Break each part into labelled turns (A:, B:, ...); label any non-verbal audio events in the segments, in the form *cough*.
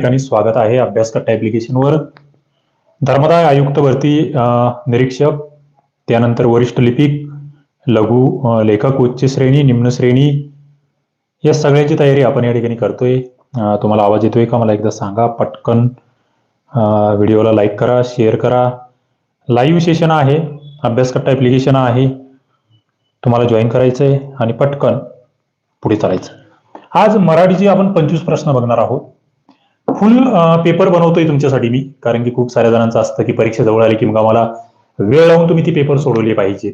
A: ठिकाणी स्वागत आहे अभ्यासकट्टा ऍप्लिकेशनवर धर्मदाय आयुक्त भरती निरीक्षक त्यानंतर वरिष्ठ लिपिक लघु लेखक उच्च श्रेणी निम्न श्रेणी या सगळ्याची तयारी आपण या ठिकाणी करतोय. तुम्हाला आवाज येतोय का? मला एकदा सांगा. पटकन व्हिडिओला लाईक करा शेअर करा. लाईव्ह सेशन आहे. अभ्यासकट्टा ऍप्लिकेशन आहे. तुम्हाला जॉईन करायचं आहे आणि पटकन पुढे चालायचं. आज मराठीचे आपण पंचवीस प्रश्न बघणार आहोत. फुल पेपर बनवतोय तुमच्यासाठी मी. कारण की खूप साऱ्या जणांचं असतं की परीक्षा जवळ आली की मग आम्हाला वेळ लावून तुम्ही ती पेपर सोडवली पाहिजे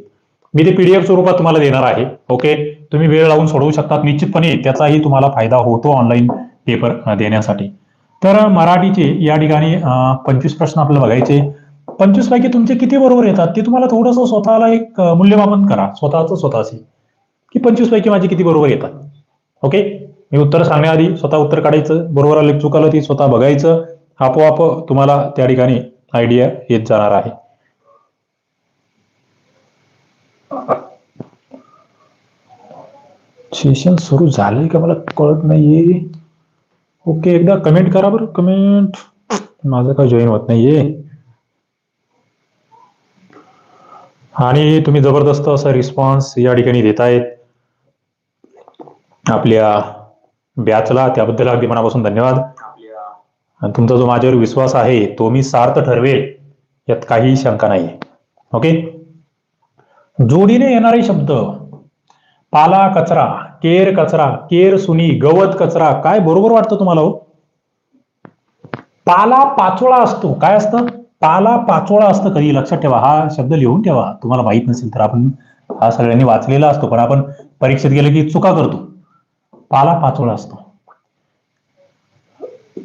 A: मी ते पीडीएफ स्वरूपात तुम्हाला देणार आहे. ओके? तुम्ही वेळ लावून सोडवू शकतात. निश्चितपणे त्याचाही तुम्हाला फायदा होतो ऑनलाईन पेपर देण्यासाठी. तर मराठीचे या ठिकाणी पंचवीस प्रश्न आपल्याला बघायचे. पंचवीस पैकी तुमचे किती बरोबर येतात? ते तुम्हाला थोडंसं स्वतःला एक मूल्यमापन करा. स्वतःच स्वतःशी. की पंचवीस पैकी माझे किती बरोबर येतात? ओके? मी उत्तर सांगण्याआधी स्वतः उत्तर काढायचं. बरोबर आलं चूक आलं ती स्वतः बघायचं. आपोआप तुम्हाला त्या ठिकाणी आयडिया येत जाणार आहे. सेशन सुरू झालंय का मला कळत नाहीये. ओके एकदा कमेंट करा बरं. कमेंट माझं काय जॉईन होत नाहीये. आणि तुम्ही जबरदस्त असा रिस्पॉन्स या ठिकाणी देतायत. आपल्या बॅचला त्याबद्दल अगदी मनापासून धन्यवाद. आणि तुमचा जो माझ्यावर विश्वास आहे तो मी सार्थ ठरवेल यात काही शंका नाही ओके जोडीने येणारे शब्द पाला कचरा केर कचरा केर सुनी गवत कचरा काय बरोबर वाटतं तुम्हाला हो? पाला पाचोळा असतो. काय असतं? पाला पाचोळा असतं कधी? लक्षात ठेवा हा शब्द लिहून ठेवा. तुम्हाला माहीत नसेल तर आपण हा सगळ्यांनी वाचलेला असतो पण आपण परीक्षेत गेलो की चुका करतो. पाला पाचोळा असतो.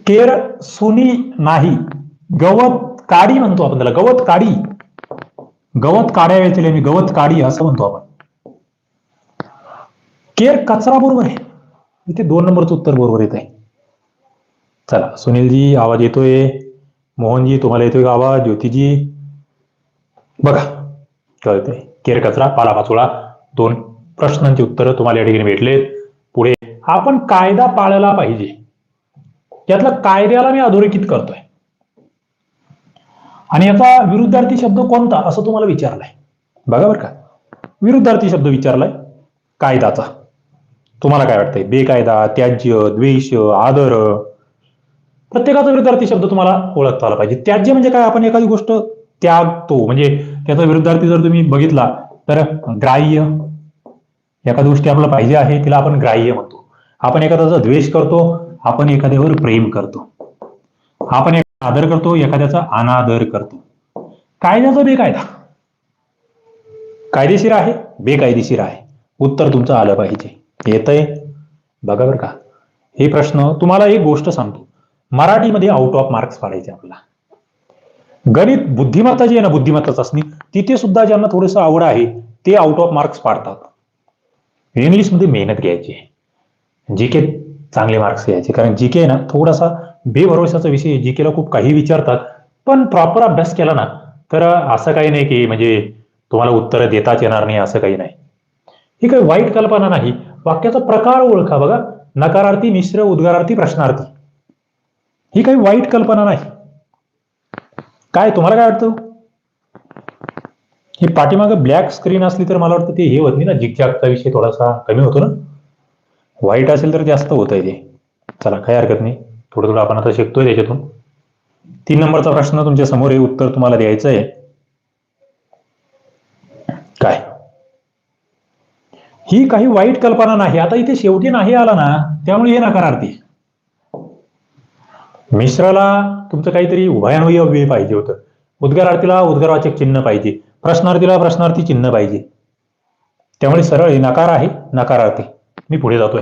A: केर सुनी नाही. गवत काडी म्हणतो आपण त्याला. गवत काडी. गवत काड्या मी. गवत काडी असं म्हणतो आपण. केर कचरा बरोबर आहे. इथे दोन नंबरचं उत्तर बरोबर येत आहे चला सुनीलजी आवाज येतोय. मोहनजी तुम्हाला येतोय का आवाज? ज्योतिजी. बघा कळतंय. केर कचरा पाला पाचोळा दोन प्रश्नांची उत्तरं तुम्हाला या ठिकाणी भेटलेत. आपण कायदा पाळला पाहिजे. त्यातलं कायद्याला मी अधोरेखित करतोय. आणि याचा विरुद्धार्थी शब्द कोणता असं तुम्हाला विचारलाय? बघा बरं का. विरुद्धार्थी शब्द विचारलाय. कायदाचा तुम्हाला काय वाटतंय? बेकायदा त्याज्य द्वेष आदर. प्रत्येकाचा विरुद्धार्थी शब्द तुम्हाला ओळखता आला पाहिजे. त्याज्य म्हणजे काय? आपण एखादी गोष्ट त्यागतो. म्हणजे त्याचा विरुद्धार्थी जर तुम्ही बघितला तर ग्राह्य. एखादी गोष्टी आपल्याला पाहिजे आहे तिला आपण ग्राह्य म्हणतो. आपण एखाद्याचा द्वेष करतो आपण एखाद्यावर प्रेम करतो. आपण एखादा आदर करतो एखाद्याचा अनादर करतो. कायद्याचा बेकायदा. कायदेशीर आहे बेकायदेशीर आहे. उत्तर तुमचं आलं पाहिजे. येतंय? बघा बरं का. हे प्रश्न तुम्हाला एक गोष्ट सांगतो. मराठीमध्ये आउट ऑफ मार्क्स पाडायचे आपला गणित बुद्धिमत्ता जी आहे ना बुद्धिमत्ता चाचणी तिथे सुद्धा ज्यांना थोडंसं आवड आहे ते आउट ऑफ मार्क्स पाडतात. इंग्लिशमध्ये मेहनत घ्यायची आहे. जी के चांगले मार्क्स यायचे कारण जी के ना थोडासा बेभरोशाचा विषय जी केला खूप काही विचारतात पण प्रॉपर अभ्यास केला ना तर असं काही नाही की म्हणजे तुम्हाला उत्तरं देताच येणार नाही असं काही नाही. ही काही वाईट कल्पना नाही. वाक्याचा प्रकार ओळखा बघा. नकारार्थी मिश्र उद्गारार्थी प्रश्नार्थी. ही काही वाईट कल्पना नाही. काय तुम्हाला काय वाटतं? ही पाठीमागं ब्लॅक स्क्रीन असली तर मला वाटतं ते हे होत नाही ना जिगजॅगचा विषय थोडासा कमी होतो ना. वाईट असेल तर जास्त होत आहे ते. चला काही हरकत नाही. थोडं थोडं आपण आता शिकतोय त्याच्यातून. तीन नंबरचा प्रश्न तुमच्यासमोर आहे उत्तर तुम्हाला द्यायचं आहे. काय? ही काही वाईट कल्पना नाही. आता इथे शेवटी नाही आला ना त्यामुळे हे नकारार्थी मिश्राला तुमचं काहीतरी उभयान्वयी अव्यय पाहिजे होतं. उद्गारार्थीला उद्गारवाचक चिन्ह पाहिजे. प्रश्नार्थीला प्रश्नार्थी चिन्ह पाहिजे. त्यामुळे सरळ हे नकार आहे नकारार्थी. मी पुढे जातोय.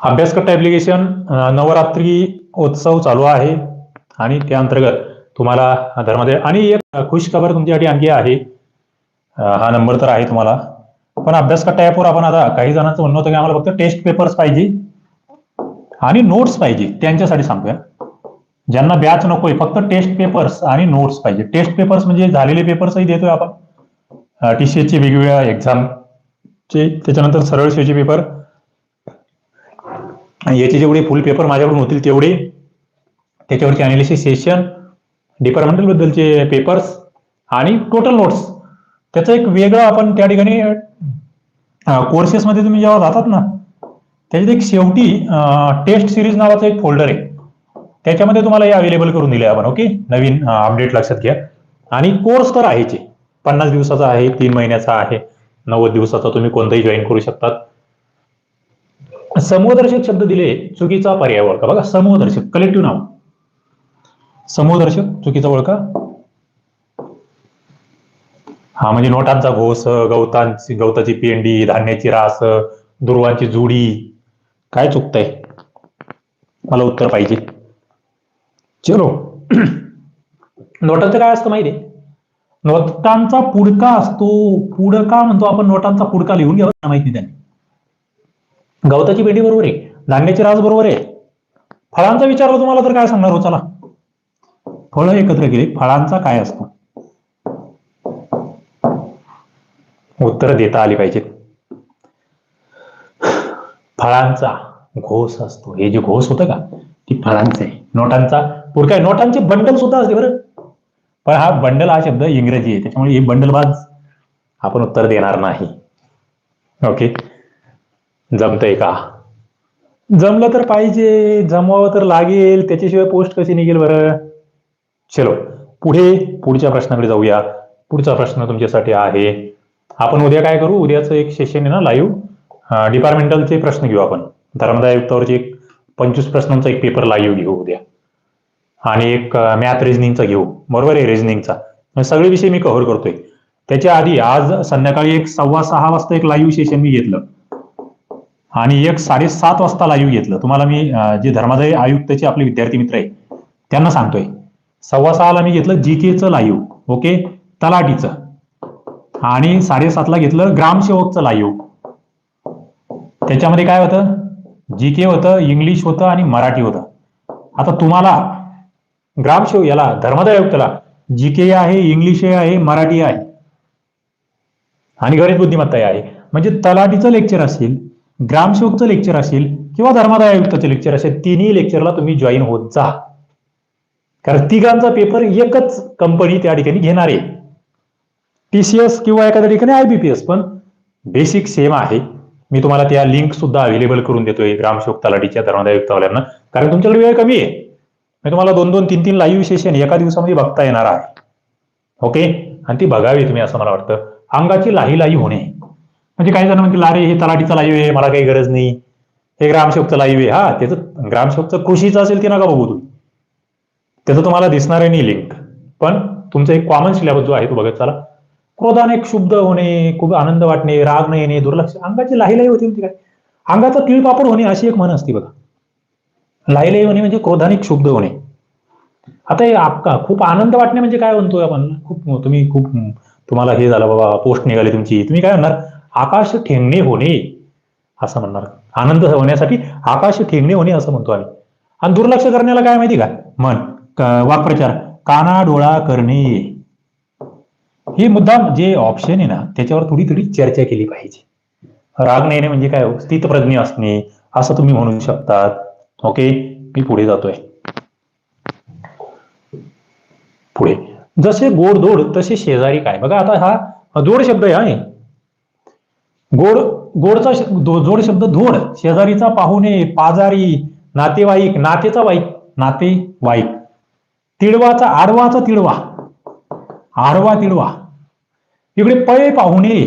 A: अभ्यासकट्टा ऍप्लिकेशन नवरात्री उत्सव चालू आहे आणि त्या अंतर्गत तुम्हाला धर्मदे आणि एक खुश खबर तुमच्यासाठी आणखी आहे. हा नंबर तर आहे तुम्हाला. पण अभ्यासकट्टा ॲपवर आपण आता काही जणांचं म्हणणं होतं की आम्हाला फक्त टेस्ट पेपर्स पाहिजे आणि नोट्स पाहिजे त्यांच्यासाठी सांगतोय ज्यांना बॅच नकोय फक्त टेस्ट पेपर्स आणि नोट्स पाहिजे. टेस्ट पेपर्स म्हणजे झालेले पेपर्सही देतोय आपण. टीसीएसचे वेगवेगळ्या एक्झाम त्याच्यानंतर सरळ शेचे पेपर आणि याचे जेवढे फुल पेपर माझ्याकडून होतील तेवढे. त्याच्यावरचे अनालिसिस सेशन डिपार्टमेंटल बद्दलचे पेपर्स आणि टोटल नोट्स त्याचं एक वेगळं आपण त्या ठिकाणी कोर्सेसमध्ये तुम्ही जेव्हा जातात ना त्याच्यात एक शेवटी टेस्ट सिरीज नावाचा एक फोल्डर आहे. त्याच्यामध्ये तुम्हाला हे अवेलेबल करून दिले आपण ओके नवीन अपडेट लक्षात घ्या. आणि कोर्स तर आहेचे पन्नास दिवसाचा आहे तीन महिन्याचा आहे. नव्वद दिवसाचा तुम्ही कोणताही जॉईन करू शकतात. समूहदर्शक शब्द दिले चुकीचा पर्याय ओळखा. बघा समूहदर्शक कलेक्टिव्ह नाव समूहदर्शक चुकीचा ओळखा. हा म्हणजे नोटांचा घोस गवतांची गवताची पेंडी धान्याची रास दुर्वांची जुडी. काय चुकतंय? मला उत्तर पाहिजे. चलो. *clears throat* नोटांचं काय असतं माहिती आहे नोटांचा पुडका असतो. पुडका म्हणतो आपण नोटांचा पुडका लिहून घ्यावा माहिती त्यांनी गवताची पेटी बरोबर आहे. धान्याची रास बरोबर आहे. फळांचा विचारलं तुम्हाला तर काय सांगणार हो? चला. फळं एकत्र केली फळांचा काय असतो? उत्तर देता आली पाहिजेत. फळांचा घोस असतो. हे जे घोस होतं का ती फळांचे नोटांचा पुढे काय नोटांचे बंडल सुद्धा असते बरं. पण हा बंडल हा शब्द इंग्रजी आहे त्याच्यामुळे हे बंडलबाज आपण उत्तर देणार नाही. ओके जमतंय का? जमलं तर पाहिजे जमवावं तर लागेल त्याच्याशिवाय पोस्ट कशी निघेल बरं? चलो पुढे पुढच्या प्रश्नाकडे जाऊया. पुढचा प्रश्न तुमच्यासाठी आहे. आपण उद्या काय करू? उद्याचं एक सेशन आहे ना लाईव्ह डिपार्टमेंटलचे प्रश्न घेऊ आपण. धर्मदाय आयुक्तावरचे एक पंचवीस प्रश्नांचा एक पेपर लाईव्ह घेऊ उद्या. आणि एक मॅथ रिझनिंगचा घेऊ. बरोबर आहे रिझनिंगचा म्हणजे सगळे विषय मी कव्हर करतोय. त्याच्या आधी आज संध्याकाळी एक सव्वा सहा वाजता एक लाईव्ह सेशन मी घेतलं. आणि एक साडेसात वाजता लाईव्ह घेतलं. तुम्हाला मी जे धर्मादाय आयुक्तचे आपले विद्यार्थी मित्र आहे त्यांना सांगतोय. सव्वा सहाला मी घेतलं जीकेचं लाईव्ह ओके तलाटीचं आणि साडेसातला घेतलं ग्रामसेवकचं लाईव्ह त्याच्यामध्ये काय होतं? जी के होतं इंग्लिश होतं आणि मराठी होतं. आता तुम्हाला ग्रामसेवक याला धर्मदाय आयुक्तला. जी के आहे इंग्लिश आहे मराठी आहे. आणि गरीब बुद्धिमत्ता आहे. म्हणजे तलाठीचं लेक्चर असेल ग्रामसेवकचं लेक्चर असेल किंवा धर्मदाय आयुक्ताचं लेक्चर असेल तिन्ही लेक्चरला तुम्ही जॉईन होत जा. कारण तिघांचा पेपर एकच कंपनी त्या ठिकाणी घेणार. आहे टीसीएस किंवा एखाद्या ठिकाणी आयबीपीएस पण बेसिक सेम आहे. मी तुम्हाला त्या लिंक सुद्धा अवेलेबल करून देतोय ग्रामसेवक तलाठीच्या धर्मदाय आयुक्तवाल्यांना. कारण तुमच्याकडे वेळ कमी आहे. मी तुम्हाला दोन दोन तीन तीन लाईव्ह सेशन एका दिवसामध्ये बघता येणार आहे. ओके आणि ती बघावी तुम्ही असं मला वाटतं. अंगाची लाही लाही होणे. म्हणजे काही जण म्हणतील अरे हे तलाठीचा लाईव्ह आहे मला काही गरज नाही. हे ग्रामसेवकचं लाईव्ह आहे. हा त्याचं ग्रामसेवकचं कृषीचं असेल ते नका बघू तुम्ही. त्याचं तुम्हाला दिसणार आहे नाही लिंक पण तुमचा एक कॉमन सिलेबस जो आहे तो बघत चला. क्रोधाने क्षुब्ध होणे खूप आनंद वाटणे राग न येणे दुर्लक्ष अंगाची लाही लाही होती काय? अंगाचा तिळपापड होणे अशी एक म्हण असते बघा. लाईले होणे म्हणजे क्रोधाने क्षुब्ध होणे. आता हे आपका खूप आनंद वाटणे म्हणजे काय म्हणतोय आपण? खूप तुम्ही खूप तुम्हाला हे झालं बाबा पोस्ट निघाली तुमची. तुम्ही काय म्हणणार? आकाश ठेंगणे होणे. असं म्हणणार. आनंद होण्यासाठी आकाश ठेंगणे होणे असं म्हणतो आम्ही. आणि दुर्लक्ष करण्याला काय माहिती का? मन. वाक्प्रचार. काना डोळा करणे. हे मुद्दाम जे ऑप्शन आहे ना त्याच्यावर थोडी थोडी चर्चा केली पाहिजे. राग नाही म्हणजे काय? स्थितप्रज्ञ असणे. असं तुम्ही म्हणू शकतात. ओके मी पुढे जातोय. पुढे. जसे गोडधोड तसे शेजारी काय? बघा आता हा जोड शब्द आहे हा गोड गोडचा जोड शब्द धोड शेजारीचा पाहुणे पाजारी नातेवाईक नातेचा वाईक नातेवाईक. तिळवाचा आडवाचा तिळवा. आडवा तिळवा. इकडे पळे पाहुणे.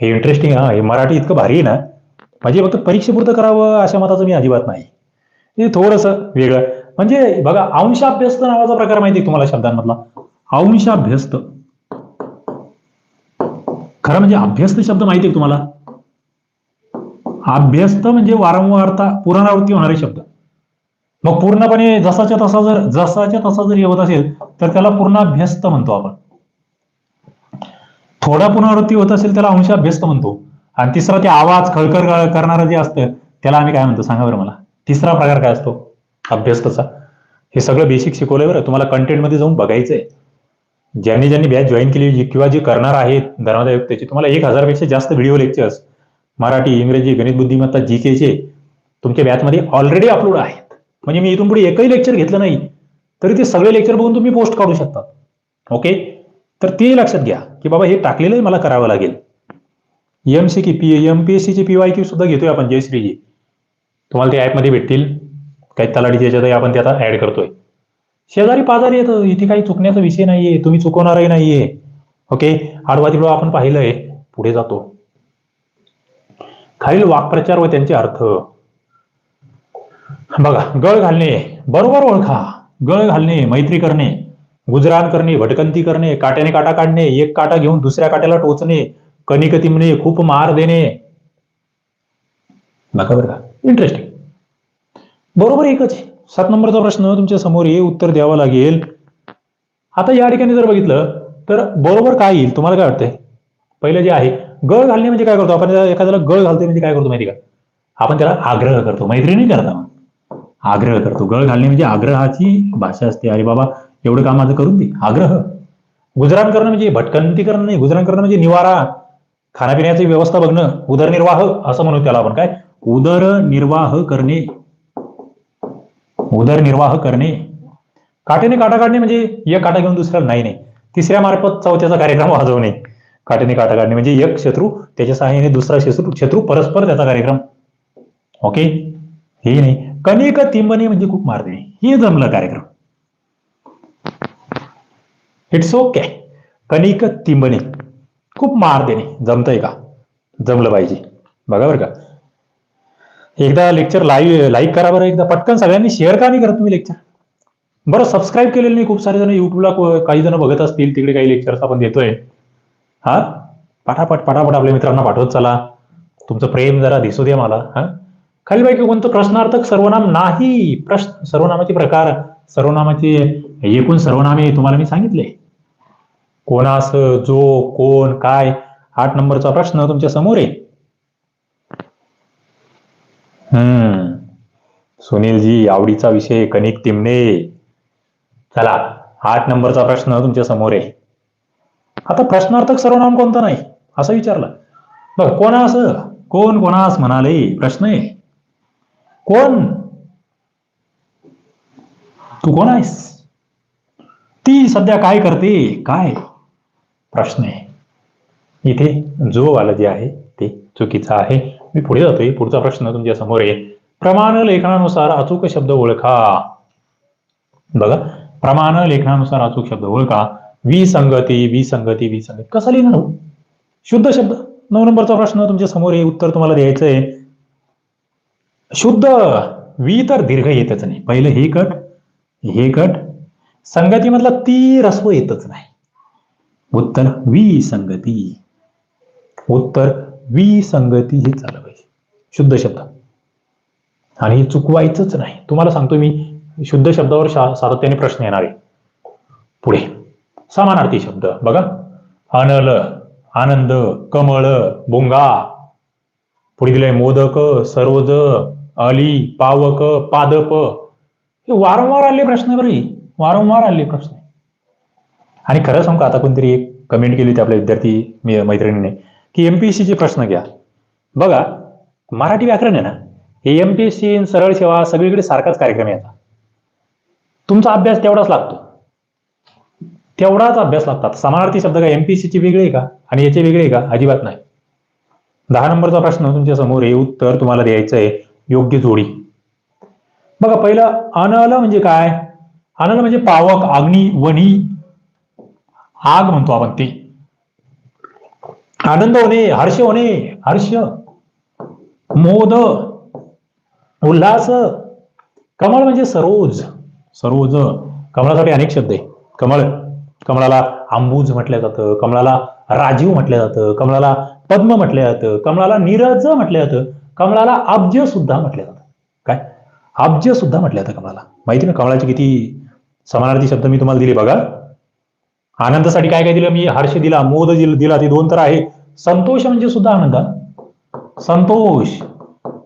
A: हे इंटरेस्टिंग हा. हे मराठी इतकं भारी आहे ना? म्हणजे फक्त परीक्षेपुरतं करावं अशा मताचं मी अजिबात नाही. हे थोडंसं वेगळं. म्हणजे बघा अंशाभ्यस्त नावाचा प्रकार माहिती तुम्हाला शब्दांमधला? अंशाभ्यस्त. खरं म्हणजे अभ्यस्त शब्द माहिती आहे तुम्हाला? अभ्यस्त म्हणजे वारंवारता पुनरावृत्ती होणारे शब्द. मग पूर्णपणे जसाच्या तसा जर जसाच्या तसा जर येत असेल तर त्याला पूर्णाभ्यस्त म्हणतो आपण. थोडा पुनरावृत्ती होत असेल त्याला अंशाभ्यस्त म्हणतो. आणि तिसरा ते आवाज खळखळ करणारं जे असतं त्याला आम्ही काय म्हणतो? सांगा बरं मला. तिसरा प्रकार काय असतो? अभ्यस्तचा. हे सगळं बेसिक शिकवलंय बरं. तुम्हाला कंटेंटमध्ये जाऊन बघायचंय. ज्यांनी ज्यांनी बॅच जॉईन केली किंवा जे करणार आहेत धर्मादाय त्याची तुम्हाला एक हजारपेक्षा जास्त व्हिडिओ लेक्चर्स मराठी इंग्रजी गणित बुद्धिमत्ता जी केचे तुमच्या बॅचमध्ये ऑलरेडी अपलोड आहेत. म्हणजे मी इथून पुढे एकही लेक्चर घेतलं नाही. तरी ते सगळे लेक्चर बघून तुम्ही पोस्ट काढू शकता ओके तर ते लक्षात घ्या की बाबा हे टाकलेलं मला करावं लागेल. एमसी की पी एम पी एस सीची पी वाय क्यू सुद्धा घेतोय आपण जयश्रीजी तुम्हाला ते ॲपमध्ये भेटतील. काही तलाडीच्या याच्यातही आपण ते आता ऍड करतोय. शेजारी पाजारी येतं इथे काही चुकण्याचा विषय नाहीये तुम्ही चुकवणारही नाहीये. ओके आडवा तिडवा आपण पाहिलंय पुढे जातो. खालील वाक्प्रचार व त्यांचे अर्थ. बघा गळ घालणे बरोबर ओळखा. गळ घालणे मैत्री करणे गुजराण करणे भटकंती करणे काट्याने काटा काढणे एक काटा घेऊन दुसऱ्या काट्याला टोचणे कनिकती म्हणे खूप मार देणे. बघा बरं का? इंटरेस्टिंग बरोबर एकच. आहे सात नंबरचा प्रश्न तुमच्यासमोर हे उत्तर द्यावं लागेल. आता या ठिकाणी जर बघितलं तर बरोबर काय येईल? तुम्हाला काय वाटतंय? पहिलं जे आहे गळ घालणे म्हणजे काय करतो? आपण एखाद्याला गळ घालतो म्हणजे काय करतो माहिती का? आपण त्याला आग्रह करतो. मैत्री नाही करत आपण आग्रह करतो. गळ घालणे म्हणजे आग्रहाची भाषा असते. अरे बाबा एवढं काम माझं करून दे? आग्रह. गुजराण करणं म्हणजे भटकंती करणं नाही. गुजराण करणं म्हणजे निवारा. खाण्यापिण्याची व्यवस्था बघणं उदरनिर्वाह असं म्हणू त्याला आपण. काय? उदरनिर्वाह करणे. उदरनिर्वाह करणे. काटेने काटा काढणे म्हणजे एक काटा घेऊन दुसऱ्याला नाही नाही. तिसऱ्या मार्फत चौथ्याचा कार्यक्रम वाजवणे. काट्याने काटा काढणे म्हणजे एक शत्रू त्याच्या सहाय्याने दुसरा शत्रू शत्रू परस्पर त्याचा कार्यक्रम. ओके? हे नाही. कणिक तिंबने म्हणजे खूप मार देणे हे जमलं कार्यक्रम. इट्स ओके कणिक तिंबने खूप मार देणे. जमतंय का? जमलं पाहिजे. बघा बरं का. एकदा लेक्चर लाईव्ह लाईक करा बरं एकदा. पटकन सगळ्यांनी शेअर का नाही करत तुम्ही लेक्चर बरं सबस्क्राईब केलेलं नाही खूप सारे जण युट्यूबला काही जण बघत असतील तिकडे काही लेक्चर्स आपण देतोय. हा? पटापट पटापट आपल्या मित्रांना पाठवत चला. तुमचं प्रेम जरा दिसू द्या मला. हा? खाली बाई कोणतं प्रश्नार्थक सर्वनाम नाही? प्रश्न सर्वनामाचे प्रकार सर्वनामाचे एकूण सर्वनामे तुम्हाला मी सांगितले. कोणास जो कोण काय? आठ नंबरचा प्रश्न तुमच्यासमोर आहे. हम्म. सुनीलजी आवडीचा विषय कणिक तिमणे चला आठ नंबरचा प्रश्न तुमच्यासमोर आहे. आता प्रश्नार्थक सर्वनाम कोणतं नाही? असं विचारलं. बघ कोणास कोण कोणास म्हणाले? प्रश्न आहे. कोण? तू कोण आहेस? ती सध्या काय करते? काय? प्रश्न आहे. इथे जो वाला जे आहे ते चुकीचं आहे. मी पुढे जातोय. पुढचा प्रश्न तुमच्यासमोर आहे. प्रमाण लेखनानुसार अचूक शब्द ओळखा. बघा. प्रमाण लेखनानुसार अचूक शब्द ओळखा. विसंगती विसंगती विसंगती. कसं लिहिणार हो? शुद्ध शब्द. नऊ नंबरचा प्रश्न तुमच्यासमोर आहे. उत्तर तुम्हाला द्यायचं आहे. शुद्ध. वी तर दीर्घ येतच नाही. पहिलं हे कट हे कट. संगतीमधला ती रस्व येतच नाही. उत्तर विसंगती उत्तर विसंगती हे झालं पाहिजे. शुद्ध शब्द. आणि हे चुकवायचंच नाही. तुम्हाला सांगतो मी शुद्ध शब्दावर शा- सातत्याने प्रश्न येणार आहे. पुढे. समानार्थी शब्द. बघा. अनल आनंद कमळ बोंगा पुढे दिलंय मोदक सरोज अली पावक पादप. हे वारंवार आले प्रश्न बरे वारंवार आले प्रश्न. आणि खरं सांगू का आता कोणतरी एक कमेंट केली होती आपल्या विद्यार्थी मी- मैत्रिणीने की एम पी एस चे प्रश्न घ्या. बघा मराठी व्याकरण आहे ना हे सी सरळ सेवा सगळीकडे सारखाच कार्यक्रम आहे आता. तुमचा अभ्यास तेवढाच लागतो. तेवढाच अभ्यास लागतात. समानार्थी शब्द काय एमपीएससी सीचे वेगळे आहे का? आणि याचे वेगळे आहे का? अजिबात नाही. दहा नंबरचा प्रश्न तुमच्यासमोर हे उत्तर तुम्हाला द्यायचं आहे योग्य जोडी. बघा पहिलं अनल म्हणजे काय? अनल म्हणजे पावक अग्नी वणी आग म्हणतो आपण ती. आनंद होणे हर्ष होणे हर्ष मोद उल्हास कमळ म्हणजे सरोज. सरोज कमळासाठी अनेक शब्द आहे. कमळ कमळाला आंबूज म्हटलं जातं कमळाला राजीव म्हटलं जातं कमळाला पद्म म्हटलं जातं कमळाला नीरज म्हटलं जातं कमळाला अब्ज सुद्धा म्हटलं जातं. काय? अब्ज सुद्धा म्हटलं जातं कमळाला. माहिती ना कमळाचे किती समानार्थी शब्द मी तुम्हाला दिले बघा. आनंदासाठी काय काय दिलं? मी हर्ष दिला मोद दिला ते दोन तर आहे संतोष म्हणजे सुद्धा आनंद. संतोष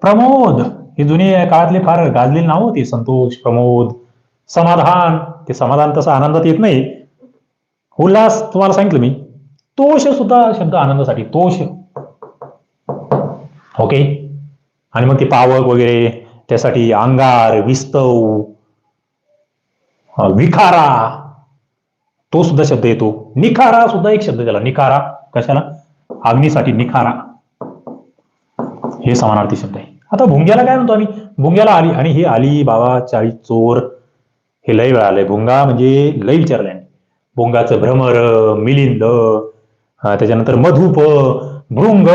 A: प्रमोद. हे जुने काळातले फार गाजलेले नाव होते संतोष प्रमोद. समाधान. ते समाधान तसं आनंदात येत नाही. उल्हास तुम्हाला सांगितलं मी. तोष सुद्धा शब्द आनंदासाठी. तोष. ओके. आणि मग ते पावक वगैरे त्यासाठी अंगार विस्तव विखारा. तो सुद्धा शब्द येतो. निखारा सुद्धा एक शब्द त्याला. निखारा. कशाला? अग्नीसाठी निखारा. हे समानार्थी शब्द आहे. आता भुंग्याला काय म्हणतो आम्ही? भुंग्याला आली आणि हे आली बाबा चाळीस चोर. हे लय वेळा आलंय. भुंगा म्हणजे लय विचारलंय. भुंगाचं भ्रमर मिलिंद त्याच्यानंतर मधुप भृंग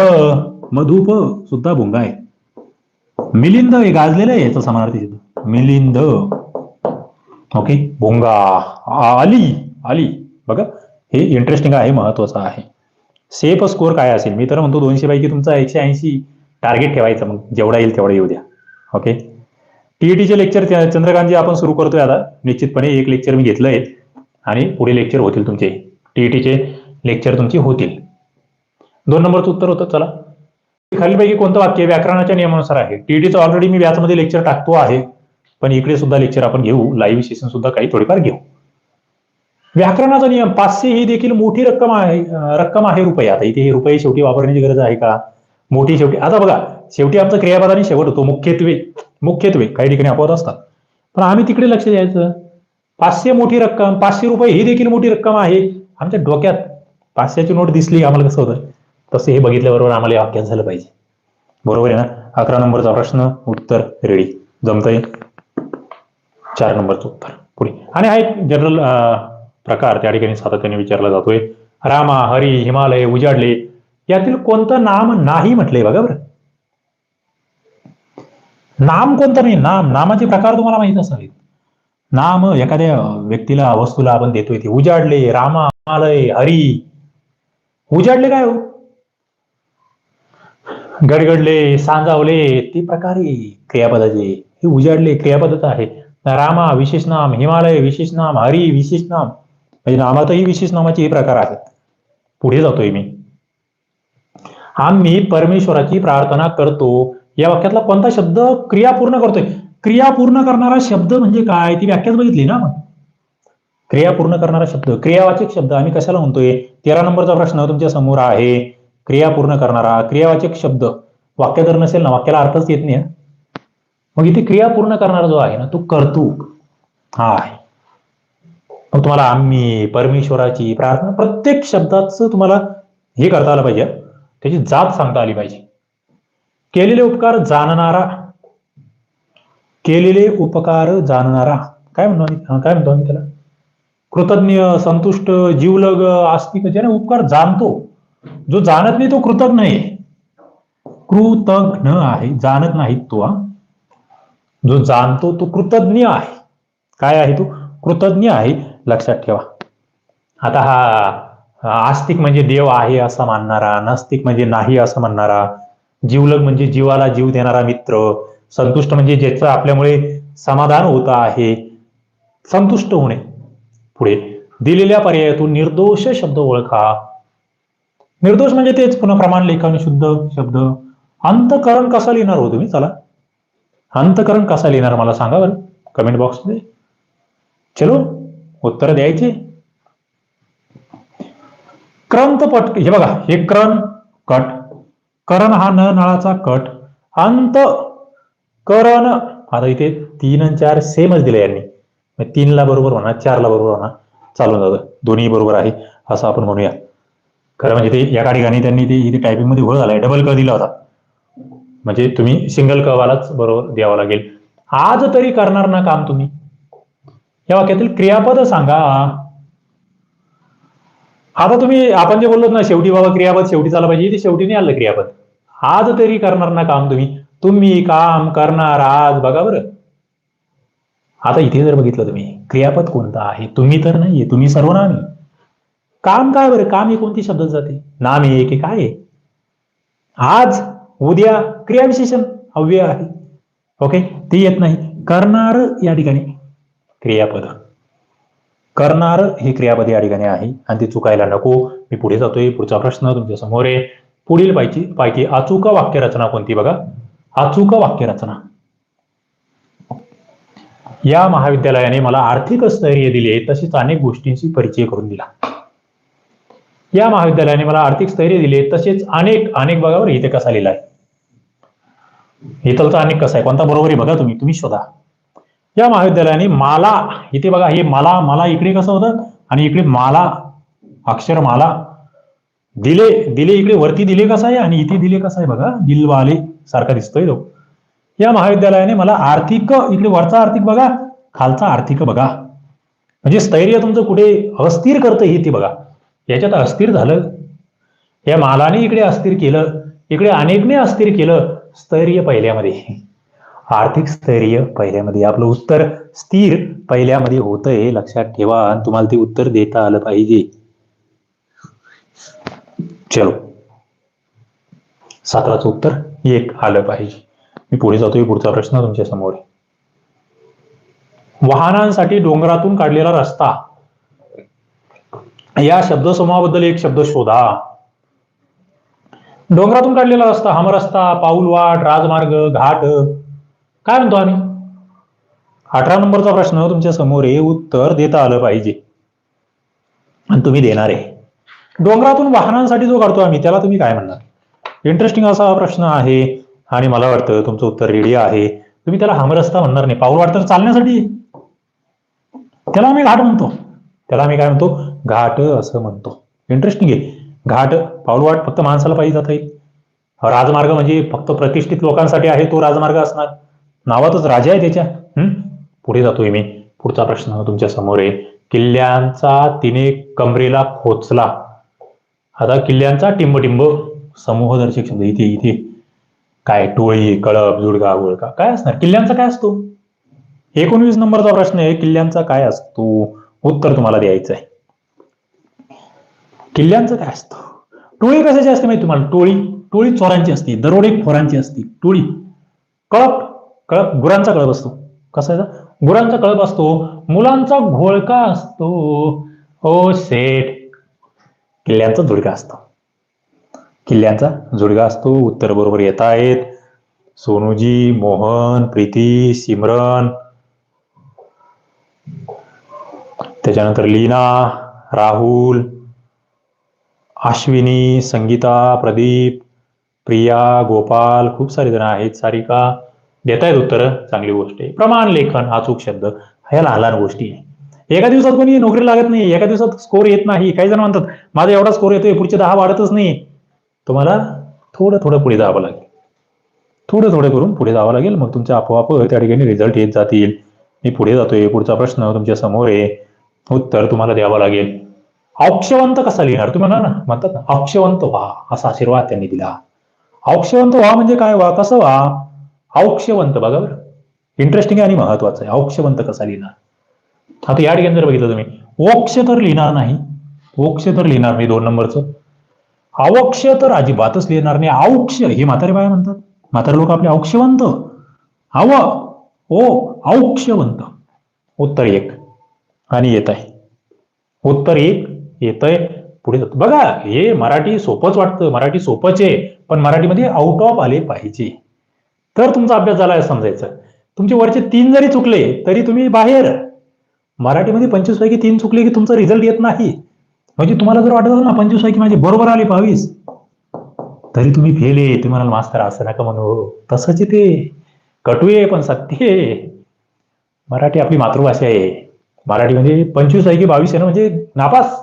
A: मधुप सुद्धा भुंगा आहे. मिलिंद हे गाजलेलं आहे याचा समानार्थी शब्द. मिलिंद. ओके? भोंगा. आली. आली. बघा हे इंटरेस्टिंग आहे महत्वाचं आहे. सेफ स्कोअर काय असेल? मी तर म्हणतो दोनशे पैकी तुमचा एकशे ऐंशी टार्गेट ठेवायचं मग जेवढा येईल तेवढा येऊ द्या. ओके टीईटीचे लेक्चर चंद्रकांतजी आपण सुरू करतोय आता. निश्चितपणे एक लेक्चर मी घेतलंय आणि पुढे लेक्चर होतील तुमचे. टीईटीचे लेक्चर तुमचे होतील. दोन नंबरचं उत्तर होतं चला. खालीपैकी कोणतं वाक्य व्याकरणाच्या नियमानुसार आहे? टीईटीचं ऑलरेडी मी व्याजमध्ये लेक्चर टाकतो आहे. पण इकडे सुद्धा लेक्चर आपण घेऊ. लाईव्ह सेशन सुद्धा काही थोडीफार घेऊ. व्याकरणाचा नियम पाचशे ही देखील मोठी रक्कम आहे रक्कम आहे रुपये. आता इथे हे रुपये शेवटी वापरण्याची गरज आहे का? मोठी शेवटी. आता बघा शेवटी आमचं क्रियापदाने शेवट होतो मुख्यत्वे. मुख्यत्वे. काही ठिकाणी अपवाद असतात. पण आम्ही तिकडे लक्ष द्यायचं. पाचशे मोठी रक्कम पाचशे रुपये ही देखील मोठी रक्कम आहे. आमच्या डोक्यात पाचशेची नोट दिसली आम्हाला कसं होतं? तसं हे बघितल्याबरोबर आम्हाला वाक्यात झालं पाहिजे. बरोबर आहे ना? अकरा नंबरचा प्रश्न उत्तर रेडी. जमतंय? चार नंबरचं उत्तर. पुढे. आणि हा एक जनरल प्रकार त्या ठिकाणी सातत्याने विचारला जातोय. रामा हरी हिमालय उजाडले यातील कोणतं नाम नाही म्हटलंय बघा बरं. नाम कोणतं नाही नाम नामाचे प्रकार तुम्हाला माहीत असावेत. नाम एखाद्या व्यक्तीला वस्तूला आपण देतोय ते. उजाडले रामा हिमालय हरी. उजाडले काय हो? गडगडले सांजावले ते प्रकारे क्रियापदाचे. हे उजाडले क्रियापदच आहे. रामा विशेष नाम हिमालय विशेष नाम हरी विशेष नाम. म्हणजे नामातही विशेष नामाचे हे प्रकार आहेत. पुढे जातोय मी. आम्ही परमेश्वराची प्रार्थना करतो. या वाक्यातला कोणता शब्द क्रिया पूर्ण करतोय? क्रिया पूर्ण करणारा शब्द म्हणजे काय? ती व्याख्याच बघितली ना क्रिया पूर्ण करणारा शब्द क्रियावाचक शब्द. आम्ही कशाला म्हणतोय? तेरा नंबरचा प्रश्न तुमच्यासमोर आहे. क्रिया पूर्ण करणारा क्रियावाचक शब्द. वाक्य जर नसेल ना वाक्याला अर्थच येत नाही मग इथे क्रिया पूर्ण करणारा जो आहे ना तो कर्तुक. हा आहे. मग तुम्हाला आम्ही परमेश्वराची प्रार्थना प्रत्येक शब्दाचं तुम्हाला हे करता आलं पाहिजे. त्याची जात सांगता आली पाहिजे. केलेले उपकार जाणणारा. केलेले उपकार जाणणारा. काय म्हणतो काय म्हणतो आम्ही त्याला? कृतज्ञ संतुष्ट जीवलग आस्तिक ज्याने उपकार जाणतो जो जाणत नाही तो कृतज्ञ आहे. कृतज्ञ आहे जाणत नाही तो हा. जो जाणतो तो कृतज्ञ आहे. काय आहे तो? कृतज्ञ आहे. लक्षात ठेवा. आता हा आस्तिक म्हणजे देव आहे असं मानणारा नास्तिक म्हणजे नाही असं म्हणणारा जीवलग म्हणजे जीवाला जीव देणारा मित्र संतुष्ट म्हणजे ज्याचं आपल्यामुळे समाधान होत आहे संतुष्ट होणे. पुढे दिलेल्या पर्यायातून निर्दोष शब्द ओळखा. निर्दोष म्हणजे तेच पुन्हा प्रमाण लेखन शुद्ध शब्द. अंतकरण कसा लिहिणार हो तुम्ही? चला. अंतकरण कसा लिहिणार मला सांगा बरं. कमेंट बॉक्समध्ये चलो. उत्तर द्यायचे? क्रंतपट हे बघा हे क्रन कट. करण हा न नळाचा कट. अंत करण. आता इथे तीन आणि चार सेमच दिले यांनी. मग तीनला बरोबर म्हणा चारला बरोबर म्हणा चालून जातं. दोन्ही बरोबर आहे असं आपण म्हणूया. खरं म्हणजे ते या ठिकाणी त्यांनी ते इथे टायपिंगमध्ये घोळ झालाय. डबल क दिला होता. म्हणजे तुम्ही सिंगल कवालाच बरोबर द्यावा लागेल. आज तरी करणार ना काम तुम्ही? या वाक्यातील क्रियापद सांगा. आता तुम्ही आपण जे बोललो ना शेवटी बाबा क्रियापद शेवटी चालला पाहिजे. ते शेवटी नाही आलं क्रियापद. आज तरी करणार ना काम तुम्ही. तुम्ही काम करणार आज. बघा बरं. आता इथे जर बघितलं तुम्ही क्रियापद कोणतं आहे? तुम्ही तर नाहीये तुम्ही सर्वनामी. काम काय बरं? काम हे कोणती शब्दात जाते? नाम आहे की काय आहे. आज उद्या क्रियाविशेषण अव्यय आहे. ओके ती येत नाही. करणार या ठिकाणी. क्रियापद. करणार ही क्रियापद या ठिकाणी आहे. आणि ते चुकायला नको. मी पुढे जातोय. पुढचा प्रश्न तुमच्यासमोर आहे. पुढील पाहिजे पाहिजे अचूक वाक्यरचना कोणती बघा? अचूक वाक्यरचना. या महाविद्यालयाने मला आर्थिक स्थैर्य दिले तसेच अनेक गोष्टींशी परिचय करून दिला. या महाविद्यालयाने मला आर्थिक स्थैर्य दिले तसेच अनेक अनेक बघावर इथे कसा लिहिलाय इथलचा अनेक कसा आहे? कोणता बरोबर आहे बघा तुम्ही. तुम्ही शोधा. या महाविद्यालयाने माला इथे बघा हे मला मला इकडे कसं होतं? आणि इकडे माला अक्षर माला दिले दिले इकडे वरती दिले कसं आहे? आणि इथे दिले कसं आहे बघा? दिलवाले सारखा दिसतोय तो. या महाविद्यालयाने मला आर्थिक इकडे वरचा आर्थिक बघा खालचा आर्थिक बघा. म्हणजे स्थैर्य तुमचं कुठे अस्थिर करतं हे ते बघा. याच्यात अस्थिर झालं. या मालाने इकडे अस्थिर केलं. इकडे अनेकने अस्थिर केलं. स्थैर्य पहिल्यामध्ये. आर्थिक स्थैर्य पहिल्यामध्ये. आपलं उत्तर स्थिर पहिल्यामध्ये होतंय हे लक्षात ठेवा. आणि तुम्हाला ते उत्तर देता आलं पाहिजे. चलो. सतराचं उत्तर एक आलं पाहिजे. मी पुढे जातोय पुढचा प्रश्न तुमच्यासमोर. वाहनांसाठी डोंगरातून काढलेला रस्ता. या शब्दसमूहाबद्दल एक शब्द शोधा. डोंगरातून काढलेला रस्ता हमरस्ता पाऊलवाट राजमार्ग घाट काय म्हणतो आम्ही? अठरा नंबरचा प्रश्न तुमच्यासमोर आहे उत्तर देता आलं पाहिजे. आणि तुम्ही देणार आहे. डोंगरातून वाहनांसाठी जो काढतो आम्ही त्याला तुम्ही काय म्हणणार? इंटरेस्टिंग असा हा प्रश्न आहे आणि मला वाटतं तुमचं उत्तर रेडी आहे. तुम्ही त्याला हमरस्ता म्हणणार नाही. पाऊलवाट तर चालण्यासाठी. त्याला आम्ही घाट म्हणतो. त्याला आम्ही काय म्हणतो? घाट असं म्हणतो. इंटरेस्टिंग आहे. घाट पाऊलवाट फक्त माणसाला पाहिजे जाता येईल राजमार्ग म्हणजे फक्त प्रतिष्ठित लोकांसाठी आहे तो राजमार्ग असणार. नावातच राजा आहे त्याच्या. हम्म? पुढे जातोय मी. पुढचा प्रश्न तुमच्यासमोर आहे. किल्ल्यांचा तिने कमरेला खोचला. आता किल्ल्यांचा टिंबटिंब समूहदर्शक शब्द. इथे इथे. काय टोळी कळप जुडगा गुळका काय असणार? किल्ल्यांचा काय असतो? एकोणवीस नंबरचा प्रश्न आहे. किल्ल्यांचा काय असतो? उत्तर तुम्हाला द्यायचं आहे. किल्ल्यांचं काय असतं? टोळी कशाची असते माहिती तुम्हाला? टोळी. टोळी चोरांची असते. दरोडेखोरांची असते. टोळी. कळप कळप गुरांचा कळप असतो. कसा आहे गुरांचा कळप असतो. मुलांचा घोळका असतो. ओ सेठ. किल्ल्यांचा झुडका असतो. किल्ल्यांचा जुडगा असतो. उत्तर बरोबर येत आहेत सोनूजी मोहन प्रीती सिमरन. त्याच्यानंतर लीना राहुल अश्विनी संगीता प्रदीप प्रिया गोपाल. खूप सारे जण आहेत. सारिका देत आहेत उत्तर चांगली गोष्ट आहे. प्रमाण लेखन हा चूक शब्द ह्या लहान लहान गोष्टी आहे. एका दिवसात कोणी नोकरी लागत नाही एका दिवसात स्कोर येत नाही काही जण म्हणतात माझा एवढा स्कोर येतोय पुढचे दहा वाढतच नाही. तुम्हाला थोडं थोडं पुढे जावं लागेल. थोडं थोडं करून पुढे जावं लागेल. मग तुमच्या आपोआप त्या ठिकाणी रिझल्ट येत जातील. मी पुढे जातोय पुढचा प्रश्न तुमच्यासमोर आहे. उत्तर तुम्हाला द्यावं लागेल. औक्षवंत कसा लिहिणार? तुम्ही म्हणा ना म्हणतात ना औक्षवंत व्हा असा आशीर्वाद त्यांनी दिला. औक्षवंत व्हा म्हणजे काय व्हा? कसं व्हा? औक्षवंत बघा बरं. इंटरेस्टिंग आणि महत्वाचं आहे. औक्षवंत कसा लिहिणार? आता या ठिकाणी जर बघितलं तुम्ही ओक्ष तर लिहिणार नाही. ओक्ष तर लिहिणार नाही दोन नंबरचं. अवक्ष तर अजिबातच लिहिणार नाही. औक्ष हे म्हातारे बाया म्हणतात. म्हातारे लोक आपले औक्षवंत. अव ओ औक्षवंत. उत्तर एक. आणि येत आहे. उत्तर एक येतंय पुढे जातो. बघा हे मराठी सोपंच वाटतं. मराठी सोपंच आहे. पण मराठीमध्ये आउट ऑफ आले पाहिजे. तर तुमचा अभ्यास झाला आहे समजायचं. तुमचे वरचे तीन जरी चुकले तरी तुम्ही बाहेर. मराठीमध्ये पंचवीस पैकी तीन चुकले की तुमचा रिझल्ट येत नाही. म्हणजे तुम्हाला जर वाटत असेल ना पंचवीस पैकी माझे बरोबर आले बावीस तरी तुम्ही फेल आहे. तुम्ही म्हणाल मास्तर असं नका म्हणू. तसंच ते. कटू आहे पण सत्य आहे. मराठी आपली मातृभाषा आहे. मराठी म्हणजे पंचवीस पैकी बावीस आहे ना म्हणजे नापास.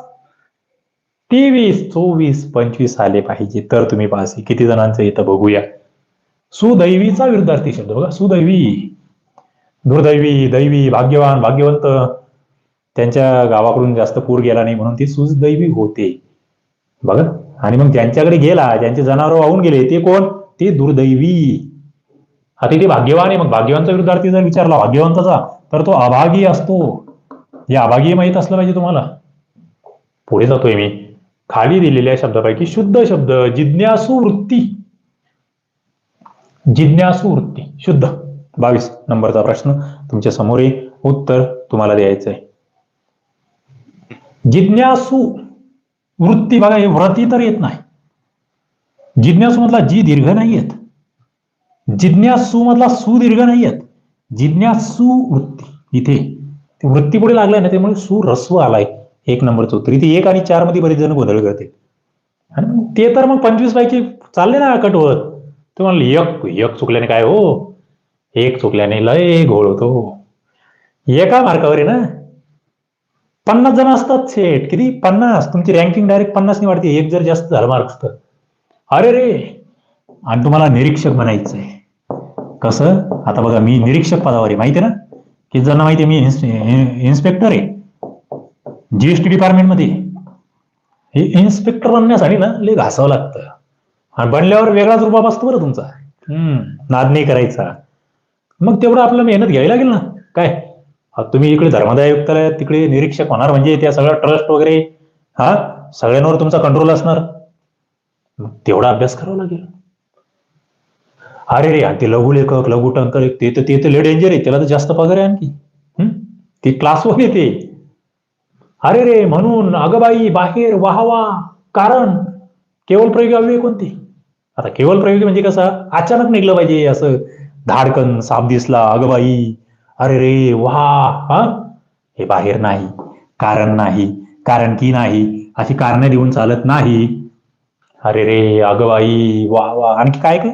A: तेवीस चोवीस पंचवीस आले पाहिजे तर तुम्ही पास आहे. किती जणांचं येतं बघूया. सुदैवीचा विरुद्धार्थी शब्द बघा सुदैवी. दुर्दैवी दैवी भाग्यवान भाग्यवंत. त्यांच्या गावाकडून जास्त पूर गेला नाही म्हणून ते सुदैवी होते. बघा आणि मग ज्यांच्याकडे गेला ज्यांचे जनावर वाहून गेले ते कोण? ते दुर्दैवी. आता ते भाग्यवान आहे मग भाग्यवानचा विरुद्धार्थी जर विचारला भाग्यवंताचा तर तो अभागी असतो. हे अभागी माहीत असलं पाहिजे तुम्हाला. पुढे जातोय मी. खाली दिलेल्या शब्दापैकी शुद्ध शब्द जिज्ञासू वृत्ती जिज्ञासू वृत्ती. शुद्ध. बावीस नंबरचा प्रश्न. तुमच्यासमोर उत्तर तुम्हाला द्यायचं आहे. जिज्ञासू वृत्ती बघा हे व्रती तर येत नाही. जिज्ञासू मधला जी दीर्घ नाही येत. जिज्ञासू मधला सुदीर्घ नाही येत. जिज्ञासू वृत्ती. इथे वृत्ती पुढे लागलाय ना त्यामुळे सुरस्व आलाय. एक नंबरचं उत्तर. इथे एक आणि चारमध्ये बरेच जण गोंधळ करते आणि ते तर मग पंचवीस पैकी चालले ना कटवत. ते म्हणले एक एक चुकल्याने काय हो? एक चुकल्याने लय घोळ होतो. एका मार्कावर आहे ना? पन्नास जण असतात सेट किती? पन्नास. तुमची रँकिंग डायरेक्ट पन्नासनी वाढते. एक जर जास्त झालं मार्क्स तर. अरे रे! आणि तुम्हाला निरीक्षक बनायचं आहे कसं? आता बघा मी निरीक्षक पदावर आहे. माहिती आहे ना? किती जणांना माहिती आहे मी इन्स- इन- इन्स्पेक्टर आहे जीएसटी डिपार्टमेंटमध्ये हे इन्स्पेक्टर बनण्यासाठी ना लय घासावं लागतं. आणि बनल्यावर वेगळाच रुबाब असतो बरं तुमचा. हम्म. नाद नाही करायचा. मग तेवढं आपलं मेहनत घ्यावी लागेल ना. काय? तुम्ही इकडे धर्मादाय आयुक्तालयात तिकडे निरीक्षक होणार म्हणजे त्या सगळ्या ट्रस्ट वगैरे हा? सगळ्यांवर तुमचा कंट्रोल असणार. मग तेवढा अभ्यास करावा लागेल. अरे रे आणि ते लघुलेखक लघु टंकर ते तर ते तर लय डेंजर आहे. त्याला तर जास्त पगार आहे आणखी. हम्म? ते क्लासवर येते अरे रे म्हणून अगबाई बाहेर वाहवा. कारण केवळ प्रयोगावी कोणती? आता केवळ प्रयोगी म्हणजे कसं? अचानक निघलं पाहिजे असं. धाडकन साप दिसला अगबाई अरे रे वा हा? हे बाहेर नाही. कारण नाही. कारण की नाही. अशी कारणं देऊन चालत नाही. अरे रे अगबाई वा वा आणखी काय काय?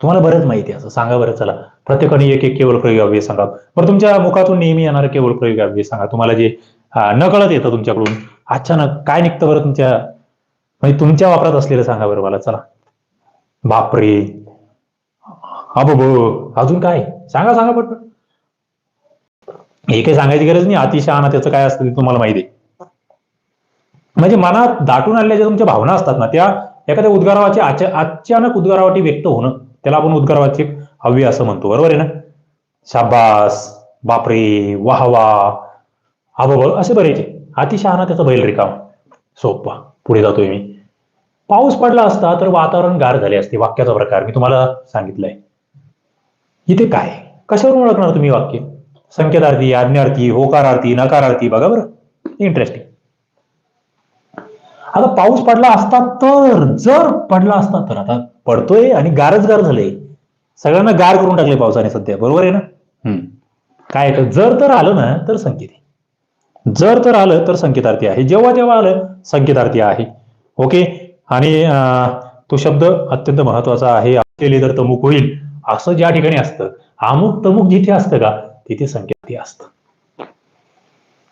A: तुम्हाला बरंच माहिती आहे असं. सांगा बरं चला. प्रत्येकाने एक एक केवळ प्रयोगाव्य सांगा. बरं तुमच्या मुखातून नेहमी येणारं केवळ प्रयोगाव्य सांगा. तुम्हाला जे न नकळत येतं तुमच्याकडून. अचानक काय निघतं बरं तुमच्या म्हणजे तुमच्या वापरात असलेलं सांगा बरं मला. चला. बापरे. अबो अजून काय? सांगा सांगा पटपट. हे काही सांगायची गरज नाही अतिशहाणा त्याचं काय असतं ते तुम्हाला माहिती आहे. म्हणजे मनात दाटून आलेल्या ज्या तुमच्या भावना असतात ना त्या एखाद्या उद्गारावाची अचानक उद्गारावाटी व्यक्त होणं त्याला आपण उद्गारावाची हवी असं म्हणतो. बरोबर आहे ना? शाबास बापरे वाह वाह. अबो असे बरेचे अतिशहाणा त्याचा बैल रिकाम सोपा. पुढे जातोय मी. पाऊस पडला असता तर वातावरण गार झाले असते वाक्याचा प्रकार. मी तुम्हाला सांगितलंय. इथे काय? कशावरून ओळखणार तुम्ही वाक्य? संकेतार्थी आज्ञार्थी होकारार्थी नकारार्थी बघा बरं. इंटरेस्टिंग आता पाऊस पडला असता तर जर पडला असता तर आता पडतोय आणि गारच गार झाले सगळ्यांना गार करून टाकले पावसाने सध्या. बरोबर आहे ना? हम्म. काय आहे? तर जर तर आलं ना तर संकेत जर तर आलं तर संकेतार्थी आहे. जेव्हा जेव्हा आलं संकेतार्थी आहे. ओके आणि तो शब्द अत्यंत महत्त्वाचा आहे. केले तर तमुक होईल. असं ज्या ठिकाणी असतं अमुक तमुक जिथे असतं का तिथे संकेतार्थी असतं.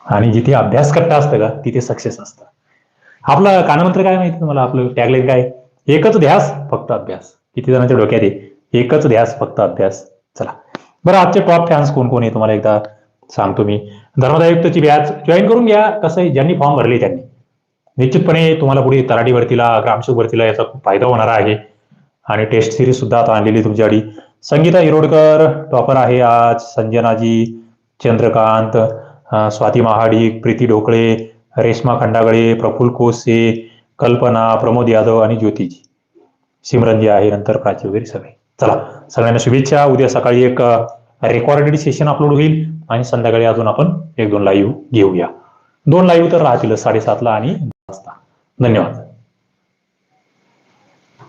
A: आणि जिथे अभ्यास कट्टा असतं का तिथे सक्सेस असतं. आपलं कानमंत्र काय माहिती तुम्हाला? आपलं टॅगलाईन काय? एकच ध्यास फक्त अभ्यास. किती जणांच्या डोक्यात आहे? एकच ध्यास फक्त अभ्यास. चला. बरं आजचे टॉप फॅन्स कोण कोण आहे? तुम्हाला एकदा सांगतो मी. धर्मदायुक्तची बॅच जॉईन करून घ्या. कसं आहे? ज्यांनी फॉर्म भरले त्यांनी. निश्चितपणे तुम्हाला पुढे तराटी भरतीला ग्रामसेवक भरतीला याचा खूप फायदा होणार आहे. आणि टेस्ट सिरीज सुद्धा आता आणलेली आहे तुमच्यासाठी. संगीता हिरोडकर टॉपर आहे आज. संजनाजी चंद्रकांत स्वाती महाडिक प्रीती ढोकळे रेश्मा खंडागळे प्रफुल कोसे कल्पना प्रमोद यादव आणि ज्योतिजी. सिमरनजी आहे नंतर प्राची वगैरे सगळे. चला सगळ्यांना शुभेच्छा. उद्या सकाळी एक रेकॉर्डेड सेशन अपलोड होईल. आणि संध्याकाळी अजून आपण एक दोन लाईव्ह घेऊया. दोन लाईव्ह तर राहतीलच साडेसातला आणि दहा वाजता धन्यवाद